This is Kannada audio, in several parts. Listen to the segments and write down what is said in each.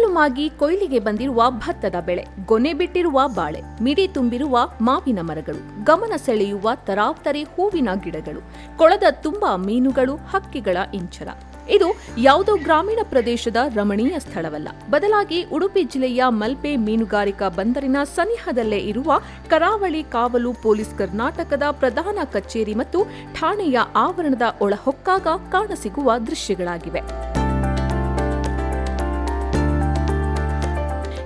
ಕೊಯ್ಲು ಮಾಗಿ ಕೊಯ್ಲಿಗೆ ಬಂದಿರುವ ಭತ್ತದ ಬೆಳೆ, ಗೊನೆ ಬಿಟ್ಟಿರುವ ಬಾಳೆ, ಮಿಡಿ ತುಂಬಿರುವ ಮಾವಿನ ಮರಗಳು, ಗಮನ ಸೆಳೆಯುವ ತರಾವತರಿ ಹೂವಿನ ಗಿಡಗಳು, ಕೊಳದ ತುಂಬಾ ಮೀನುಗಳು, ಹಕ್ಕಿಗಳ ಇಂಚರ. ಇದು ಯಾವುದೋ ಗ್ರಾಮೀಣ ಪ್ರದೇಶದ ರಮಣೀಯ ಸ್ಥಳವಲ್ಲ. ಬದಲಾಗಿ ಉಡುಪಿ ಜಿಲ್ಲೆಯ ಮಲ್ಪೆ ಮೀನುಗಾರಿಕಾ ಬಂದರಿನ ಸನಿಹದಲ್ಲೇ ಇರುವ ಕರಾವಳಿ ಕಾವಲು ಪೊಲೀಸ್ ಕರ್ನಾಟಕದ ಪ್ರಧಾನ ಕಚೇರಿ ಮತ್ತು ಠಾಣೆಯ ಆವರಣದ ಒಳಹೊಕ್ಕಾಗ ಕಾಣಸಿಗುವ ದೃಶ್ಯಗಳಾಗಿವೆ.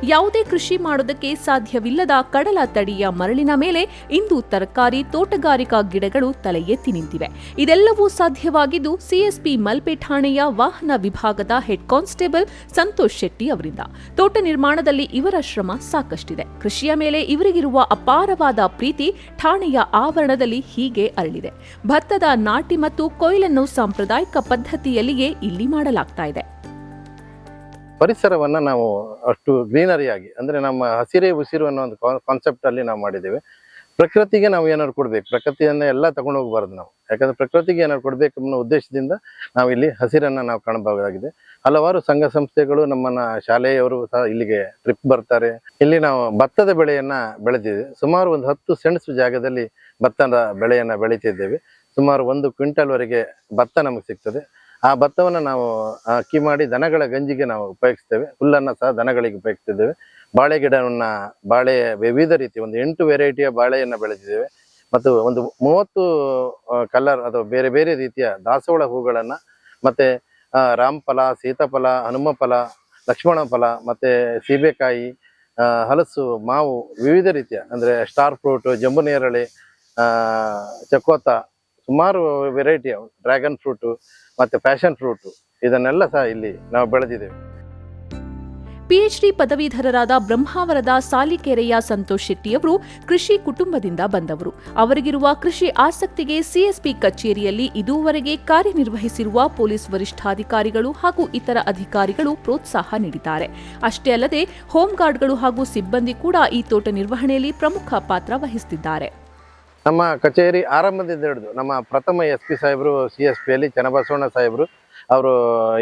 ಯಾವುದೇ ಕೃಷಿ ಮಾಡೋದಕ್ಕೆ ಸಾಧ್ಯವಿಲ್ಲದ ಕಡಲ ತಡಿಯ ಮರಳಿನ ಮೇಲೆ ಇಂದು ತರಕಾರಿ, ತೋಟಗಾರಿಕಾ ಗಿಡಗಳು ತಲೆ ಎತ್ತಿ ನಿಂತಿವೆ. ಇದೆಲ್ಲವೂ ಸಾಧ್ಯವಾಗಿದ್ದು ಸಿಎಸ್ಪಿ ಮಲ್ಪೆ ಠಾಣೆಯ ವಾಹನ ವಿಭಾಗದ ಹೆಡ್ ಕಾನ್ಸ್ಟೇಬಲ್ ಸಂತೋಷ್ ಶೆಟ್ಟಿ ಅವರಿಂದ. ತೋಟ ನಿರ್ಮಾಣದಲ್ಲಿ ಇವರ ಶ್ರಮ ಸಾಕಷ್ಟಿದೆ. ಕೃಷಿಯ ಮೇಲೆ ಇವರಿಗಿರುವ ಅಪಾರವಾದ ಪ್ರೀತಿ ಠಾಣೆಯ ಆವರಣದಲ್ಲಿ ಹೀಗೆ ಅರಳಿದೆ. ಭತ್ತದ ನಾಟಿ ಮತ್ತು ಕೊಯ್ಲನ್ನು ಸಾಂಪ್ರದಾಯಿಕ ಪದ್ಧತಿಯಲ್ಲಿಯೇ ಇಲ್ಲಿ ಮಾಡಲಾಗ್ತಾ ಇದೆ. ಪರಿಸರವನ್ನ ನಾವು ಅಷ್ಟು ಗ್ರೀನರಿಯಾಗಿ ಅಂದರೆ ನಮ್ಮ ಹಸಿರೇ ಉಸಿರು ಅನ್ನೋ ಒಂದು ಕಾನ್ಸೆಪ್ಟ್ ಅಲ್ಲಿ ನಾವು ಮಾಡಿದ್ದೇವೆ. ಪ್ರಕೃತಿಗೆ ನಾವು ಏನಾದ್ರು ಕೊಡ್ಬೇಕು, ಪ್ರಕೃತಿಯನ್ನ ಎಲ್ಲ ತಗೊಂಡು ಹೋಗ್ಬಾರ್ದು ನಾವು. ಯಾಕಂದ್ರೆ ಪ್ರಕೃತಿಗೆ ಏನಾದ್ರು ಕೊಡ್ಬೇಕು ಅನ್ನೋ ಉದ್ದೇಶದಿಂದ ನಾವು ಇಲ್ಲಿ ಹಸಿರನ್ನ ನಾವು ಕಾಣಬಹುದಾಗಿದೆ. ಹಲವಾರು ಸಂಘ ಸಂಸ್ಥೆಗಳು ನಮ್ಮನ್ನ, ಶಾಲೆಯವರು ಸಹ ಇಲ್ಲಿಗೆ ಟ್ರಿಪ್ ಬರ್ತಾರೆ. ಇಲ್ಲಿ ನಾವು ಭತ್ತದ ಬೆಳೆಯನ್ನ ಬೆಳೆದಿದ್ದೇವೆ ಸುಮಾರು ಒಂದು ಹತ್ತು ಸೆಣಸು ಜಾಗದಲ್ಲಿ ಭತ್ತದ ಬೆಳೆಯನ್ನ ಬೆಳೀತಿದ್ದೇವೆ. ಸುಮಾರು ಒಂದು ಕ್ವಿಂಟಲ್ ವರೆಗೆ ಭತ್ತ ನಮಗೆ ಸಿಗ್ತದೆ. ಆ ಭತ್ತವನ್ನು ನಾವು ಅಕ್ಕಿ ಮಾಡಿ ದನಗಳ ಗಂಜಿಗೆ ನಾವು ಉಪಯೋಗಿಸ್ತೇವೆ. ಹುಲ್ಲನ್ನು ಸಹ ದನಗಳಿಗೆ ಉಪಯೋಗಿಸ್ತಿದ್ದೇವೆ. ಬಾಳೆ ಗಿಡವನ್ನು ಬಾಳೆ ವಿವಿಧ ರೀತಿ ಒಂದು ಎಂಟು ವೆರೈಟಿಯ ಬಾಳೆಯನ್ನು ಬೆಳೆದಿದ್ದೇವೆ. ಮತ್ತು ಒಂದು ಮೂವತ್ತು ಕಲರ್ ಅಥವಾ ಬೇರೆ ಬೇರೆ ರೀತಿಯ ದಾಸವಾಳ ಹೂಗಳನ್ನು ಮತ್ತು ರಾಮಫಲ, ಸೀತಾಫಲ ಹನುಮ ಫಲ ಲಕ್ಷ್ಮಣ ಫಲ ಮತ್ತು ಸೀಬೆಕಾಯಿ ಹಲಸು, ಮಾವು ವಿವಿಧ ರೀತಿಯ ಅಂದರೆ ಸ್ಟಾರ್ ಫ್ರೂಟ್ ಜಂಬು ನೇರಳೆ ಚಕೋತ ಸುಮಾರು ವೆರೈಟಿ ಡ್ರ್ಯಾಗನ್ ಫ್ರೂಟು ಮತ್ತು ಪ್ಯಾಷನ್ ಫ್ರೂಟು ಇದನ್ನೆಲ್ಲ ಸಹ ಇಲ್ಲಿ ನಾವು ಬೆಳೆದಿದ್ದೇವೆ. ಪಿಎಚ್ಡಿ ಪದವೀಧರರಾದ ಬ್ರಹ್ಮಾವರದ ಸಾಲಿಕೆರೆಯ ಸಂತೋಷ್ ಶೆಟ್ಟಿಯವರು ಕೃಷಿ ಕುಟುಂಬದಿಂದ ಬಂದವರು. ಅವರಿಗಿರುವ ಕೃಷಿ ಆಸಕ್ತಿಗೆ ಸಿಎಸ್ಪಿ ಕಚೇರಿಯಲ್ಲಿ ಇದುವರೆಗೆ ಕಾರ್ಯನಿರ್ವಹಿಸಿರುವ ಪೊಲೀಸ್ ವರಿಷ್ಠಾಧಿಕಾರಿಗಳು ಹಾಗೂ ಇತರ ಅಧಿಕಾರಿಗಳು ಪ್ರೋತ್ಸಾಹ ನೀಡಿದ್ದಾರೆ. ಅಷ್ಟೇ ಅಲ್ಲದೆ ಹೋಮ್ಗಾರ್ಡ್ಗಳು ಹಾಗೂ ಸಿಬ್ಬಂದಿ ಕೂಡ ಈ ತೋಟ ನಿರ್ವಹಣೆಯಲ್ಲಿ ಪ್ರಮುಖ ಪಾತ್ರ ವಹಿಸುತ್ತಿದ್ದಾರೆ ನಮ್ಮ ಕಚೇರಿ ಆರಂಭದಿಂದ ಹಿಡಿದು ನಮ್ಮ ಪ್ರಥಮ ಎಸ್ ಪಿ ಸಾಹೇಬರು, ಸಿ ಎಸ್ ಪಿಯಲ್ಲಿ ಚನ್ನಬಸವಣ್ಣ ಸಾಹೇಬರು, ಅವರು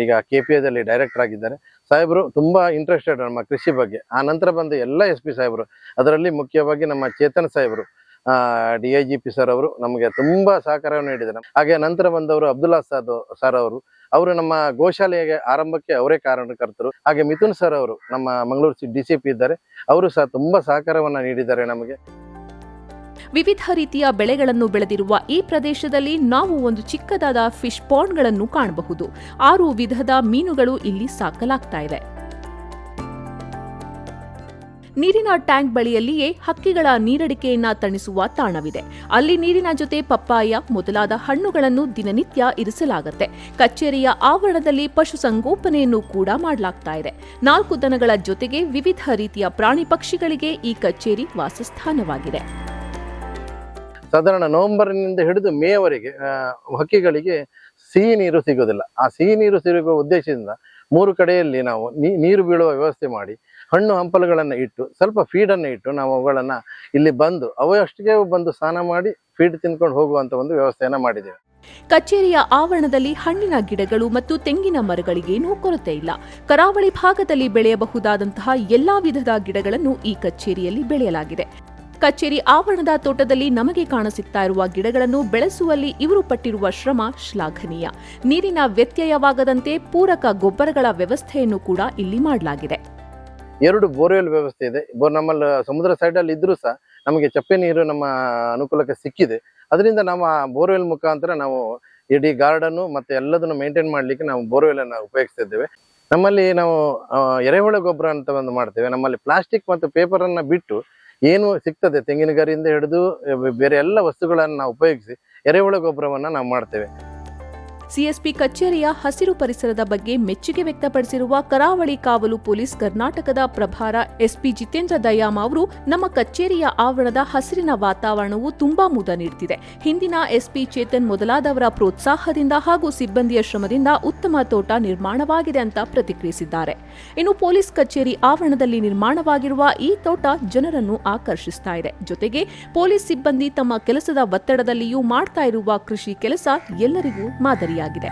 ಈಗ ಕೆ ಪಿ ಎದಲ್ಲಿ ಡೈರೆಕ್ಟರ್ ಆಗಿದ್ದಾರೆ. ಸಾಹೇಬರು ತುಂಬಾ ಇಂಟ್ರೆಸ್ಟೆಡ್ ನಮ್ಮ ಕೃಷಿ ಬಗ್ಗೆ. ಆ ನಂತರ ಬಂದ ಎಲ್ಲ ಎಸ್ ಪಿ ಸಾಹೇಬರು. ಅದರಲ್ಲಿ ಮುಖ್ಯವಾಗಿ ನಮ್ಮ ಚೇತನ್ ಸಾಹೇಬರು D I G P sir ಅವರು ನಮಗೆ ತುಂಬಾ ಸಹಕಾರವನ್ನು ನೀಡಿದ್ದಾರೆ. ಹಾಗೆ ನಂತರ ಬಂದವರು ಅಬ್ದುಲ್ಲಾ ಸಾದ್ ಸರ್ ಅವರು. ಅವರು ನಮ್ಮ ಗೋಶಾಲೆಗೆ ಆರಂಭಕ್ಕೆ ಅವರೇ ಕಾರಣಕರ್ತರು. ಹಾಗೆ ಮಿಥುನ್ ಸರ್ ಅವರು ನಮ್ಮ ಮಂಗಳೂರು ಡಿ ಸಿ ಪಿ ಇದ್ದಾರೆ. ಅವರು ಸಹ ತುಂಬಾ ಸಹಕಾರವನ್ನು ನೀಡಿದ್ದಾರೆ ನಮಗೆ. ವಿವಿಧ ರೀತಿಯ ಬೆಳೆಗಳನ್ನು ಬೆಳೆದಿರುವ ಈ ಪ್ರದೇಶದಲ್ಲಿ ನಾವು ಒಂದು ಚಿಕ್ಕದಾದ ಫಿಶ್ ಪಾಂಡ್ಗಳನ್ನು ಕಾಣಬಹುದು. ಆರು ವಿಧದ ಮೀನುಗಳು ಇಲ್ಲಿ ಸಾಕಲಾಗ್ತಾ ಇದೆ. ನೀರಿನ ಟ್ಯಾಂಕ್ ಬಳಿಯಲ್ಲಿಯೇ ಹಕ್ಕಿಗಳ ನೀರಡಿಕೆಯನ್ನ ತಣಿಸುವ ತಾಣವಿದೆ. ಅಲ್ಲಿ ನೀರಿನ ಜೊತೆ ಪಪ್ಪಾಯ, ಮೊದಲಾದ ಹಣ್ಣುಗಳನ್ನು ದಿನನಿತ್ಯ ಇರಿಸಲಾಗುತ್ತೆ. ಕಚೇರಿಯ ಆವರಣದಲ್ಲಿ ಪಶುಸಂಗೋಪನೆಯನ್ನು ಕೂಡ ಮಾಡಲಾಗ್ತಾ ಇದೆ. ನಾಲ್ಕು ದನಗಳ ಜೊತೆಗೆ ವಿವಿಧ ರೀತಿಯ ಪ್ರಾಣಿ ಪಕ್ಷಿಗಳಿಗೆ ಈ ಕಚೇರಿ ವಾಸಸ್ಥಾನವಾಗಿದೆ. ಸಾಧಾರಣ ನವೆಂಬರ್ನಿಂದ ಹಿಡಿದು ಮೇವರೆಗೆ ಹಕ್ಕಿಗಳಿಗೆ ಸಿಹಿ ನೀರು ಸಿಗೋದಿಲ್ಲ ಆ ಸಿಹಿ ನೀರು ಸಿಗುವ ಉದ್ದೇಶದಿಂದ ಮೂರು ಕಡೆಯಲ್ಲಿ ನಾವು ನೀರು ಬೀಳುವ ವ್ಯವಸ್ಥೆ ಮಾಡಿ, ಹಣ್ಣು ಹಂಪಲುಗಳನ್ನು ಇಟ್ಟು, ಸ್ವಲ್ಪ ಫೀಡನ್ನು ಇಟ್ಟು ನಾವು ಅವುಗಳನ್ನು ಇಲ್ಲಿ ಬಂದು ಅವಷ್ಟಕ್ಕೆ ಬಂದು ಸ್ನಾನ ಮಾಡಿ ಫೀಡ್ ತಿನ್ಕೊಂಡು ಹೋಗುವಂಥ ಒಂದು ವ್ಯವಸ್ಥೆಯನ್ನು ಮಾಡಿದ್ದೇವೆ. ಕಚೇರಿಯ ಆವರಣದಲ್ಲಿ ಹಣ್ಣಿನ ಗಿಡಗಳು ಮತ್ತು ತೆಂಗಿನ ಮರಗಳಿಗೇನೂ ಕೊರತೆ ಇಲ್ಲ. ಕರಾವಳಿ ಭಾಗದಲ್ಲಿ ಬೆಳೆಯಬಹುದಾದಂತಹ ಎಲ್ಲಾ ವಿಧದ ಗಿಡಗಳನ್ನು ಈ ಕಚೇರಿಯಲ್ಲಿ ಬೆಳೆಯಲಾಗಿದೆ. ಕಚೇರಿ ಆವರಣದ ತೋಟದಲ್ಲಿ ನಮಗೆ ಕಾಣಸಿಗ್ತಾ ಇರುವ ಗಿಡಗಳನ್ನು ಬೆಳೆಸುವಲ್ಲಿ ಇವರು ಪಟ್ಟಿರುವ ಶ್ರಮ ಶ್ಲಾಘನೀಯ. ನೀರಿನ ವ್ಯತ್ಯಯವಾಗದಂತೆ ಪೂರಕ ಗೊಬ್ಬರಗಳ ವ್ಯವಸ್ಥೆಯನ್ನು ಕೂಡ ಇಲ್ಲಿ ಮಾಡಲಾಗಿದೆ. ಎರಡು ಬೋರ್ವೆಲ್ ವ್ಯವಸ್ಥೆ ಇದೆ. ನಮ್ಮಲ್ಲಿ ಸಮುದ್ರ ಸೈಡಲ್ಲಿ ಇದ್ರೂ ಸಹ ನಮಗೆ ಚಪ್ಪೆ ನೀರು ನಮ್ಮ ಅನುಕೂಲಕ್ಕೆ ಸಿಕ್ಕಿದೆ. ಅದರಿಂದ ಆ ಬೋರ್ವೆಲ್ ಮುಖಾಂತರ ನಾವು ಇಡೀ ಗಾರ್ಡನ್ನು ಮತ್ತೆ ಎಲ್ಲದನ್ನು ಮೇಂಟೈನ್ ಮಾಡ್ಲಿಕ್ಕೆ ನಾವು ಬೋರ್ವೆಲ್ ಅನ್ನು ನಮ್ಮಲ್ಲಿ ನಾವು ಎರೆಹುಳ ಗೊಬ್ಬರ ಅಂತ ಒಂದು ಮಾಡ್ತೇವೆ. ನಮ್ಮಲ್ಲಿ ಪ್ಲಾಸ್ಟಿಕ್ ಮತ್ತು ಪೇಪರ್ ಅನ್ನ ಬಿಟ್ಟು ಏನು ಸಿಗ್ತದೆ? ತೆಂಗಿನ ಗರಿಯಿಂದ ಹಿಡಿದು ಬೇರೆ ಎಲ್ಲ ವಸ್ತುಗಳನ್ನು ನಾವು ಉಪಯೋಗಿಸಿ ಎರೆಹುಳ ಗೊಬ್ಬರವನ್ನು ನಾವು ಮಾಡ್ತೇವೆ. ಸಿಎಸ್ಪಿ ಕಚೇರಿಯ ಹಸಿರು ಪರಿಸರದ ಬಗ್ಗೆ ಮೆಚ್ಚುಗೆ ವ್ಯಕ್ತಪಡಿಸಿರುವ ಕರಾವಳಿ ಕಾವಲು ಪೊಲೀಸ್ ಕರ್ನಾಟಕದ ಪ್ರಭಾರ ಎಸ್ಪಿ ಜಿತೇಂದ್ರ ದಯಾಮ ಅವರು, ನಮ್ಮ ಕಚೇರಿಯ ಆವರಣದ ಹಸಿರಿನ ವಾತಾವರಣವು ತುಂಬಾ ಮುದ ನೀಡುತ್ತಿದೆ ಹಿಂದಿನ ಎಸ್ಪಿ ಚೇತನ್ ಮೊದಲಾದವರ ಪ್ರೋತ್ಸಾಹದಿಂದ ಹಾಗೂ ಸಿಬ್ಬಂದಿಯ ಶ್ರಮದಿಂದ ಉತ್ತಮ ತೋಟ ನಿರ್ಮಾಣವಾಗಿದೆ ಅಂತ ಪ್ರತಿಕ್ರಿಯಿಸಿದ್ದಾರೆ. ಇನ್ನು ಪೊಲೀಸ್ ಕಚೇರಿ ಆವರಣದಲ್ಲಿ ನಿರ್ಮಾಣವಾಗಿರುವ ಈ ತೋಟ ಜನರನ್ನು ಆಕರ್ಷಿಸ್ತಾ ಇದೆ. ಜೊತೆಗೆ ಪೊಲೀಸ್ ಸಿಬ್ಬಂದಿ ತಮ್ಮ ಕೆಲಸದ ಒತ್ತಡದಲ್ಲಿಯೂ ಮಾಡ್ತಾ ಇರುವ ಕೃಷಿ ಕೆಲಸ ಎಲ್ಲರಿಗೂ ಮಾದರಿಯಾಗಿದೆ. ಆಗಿದೆ.